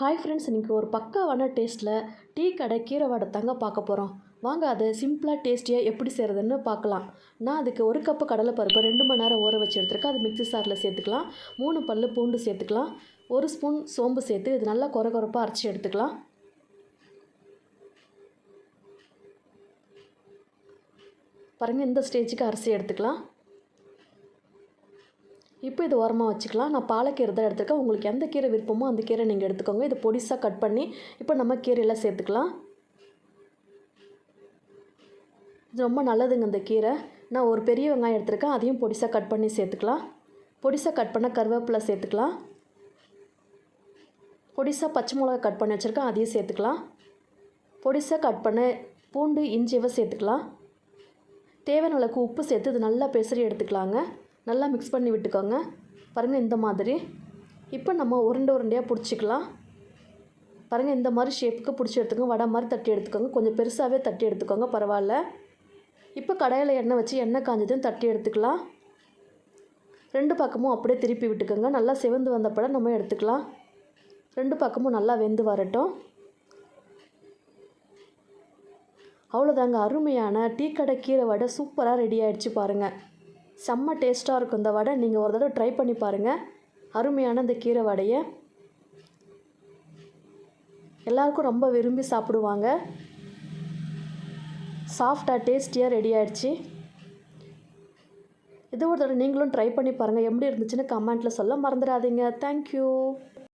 Hi friends இன்றைக்கி ஒரு பக்காவான டேஸ்ட்டில் டீ கடை கீரை வடை தாங்க பார்க்க போகிறோம் வாங்க அதை சிம்பிளாக டேஸ்டியாக எப்படி செய்கிறதுன்னு பார்க்கலாம். நான் அதுக்கு ஒரு கப்பு கடலைப்பருப்பு ரெண்டு மணி நேரம் ஊற வச்சு எடுத்துருக்கேன். அது மிக்ஸி சாரில் சேர்த்துக்கலாம். மூணு பல் பூண்டு சேர்த்துக்கலாம். ஒரு ஸ்பூன் சோம்பு சேர்த்து இது நல்லா குறை குறைப்பாக அரைச்சி எடுத்துக்கலாம். பாருங்கள் இந்த ஸ்டேஜுக்கு அரிசி எடுத்துக்கலாம். இப்போ இது ஓரமாக வச்சுக்கலாம். நான் பாலக்கீரை தான் எடுத்துருக்கேன். உங்களுக்கு எந்த கீரை விருப்பமோ அந்த கீரை நீங்கள் எடுத்துக்கோங்க. இது பொடிசாக கட் பண்ணி இப்போ நம்ம கீரையெல்லாம் சேர்த்துக்கலாம். இது ரொம்ப நல்லதுங்க இந்த கீரை. நான் ஒரு பெரிய வெங்காயம் எடுத்துருக்கேன். அதையும் பொடிசாக கட் பண்ணி சேர்த்துக்கலாம். பொடிசாக கட் பண்ண கருவேப்பிலை சேர்த்துக்கலாம். பொடிசாக பச்சை மிளகா கட் பண்ணி வச்சுருக்கேன். அதையும் சேர்த்துக்கலாம். பொடிசாக கட் பண்ண பூண்டு இஞ்சியவை சேர்த்துக்கலாம். தேவையான அளவுக்கு உப்பு சேர்த்து இது நல்லா பெசரி எடுத்துக்கலாங்க. நல்லா மிக்ஸ் பண்ணி விட்டுக்கோங்க. பாருங்கள் இந்த மாதிரி. இப்போ நம்ம உருண்டை உருண்டையாக பிடிச்சிக்கலாம். பாருங்கள் இந்த மாதிரி ஷேப்புக்கு பிடிச்சி எடுத்துக்கோங்க. வடை மாதிரி தட்டி எடுத்துக்கோங்க. கொஞ்சம் பெருசாகவே தட்டி எடுத்துக்கோங்க. பரவாயில்ல. இப்போ கடையில் எண்ணெய் வச்சு எண்ணெய் காஞ்சதும் தட்டி எடுத்துக்கலாம். ரெண்டு பக்கமும் அப்படியே திருப்பி விட்டுக்கோங்க. நல்லா சிவந்து வந்தப்பட நம்ம எடுத்துக்கலாம். ரெண்டு பக்கமும் நல்லா வெந்து வரட்டும். அவ்வளோதாங்க அருமையான டீ கடை கீரை வடை சூப்பராக ரெடி ஆகிடுச்சு பாருங்கள் செம்ம டேஸ்ட்டாக இருக்கும் இந்த வடை. நீங்கள் ஒரு தடவை ட்ரை பண்ணி பாருங்கள் அருமையான இந்த கீரை வடையை. எல்லாருக்கும் ரொம்ப விரும்பி சாப்பிடுவாங்க. சாஃப்டாக டேஸ்டியாக ரெடி ஆகிடுச்சி இது ஒரு தடவை நீங்களும் ட்ரை பண்ணி பாருங்கள் எப்படி இருந்துச்சுன்னு கமெண்ட்டில் சொல்ல மறந்துடாதீங்க. தேங்க்யூ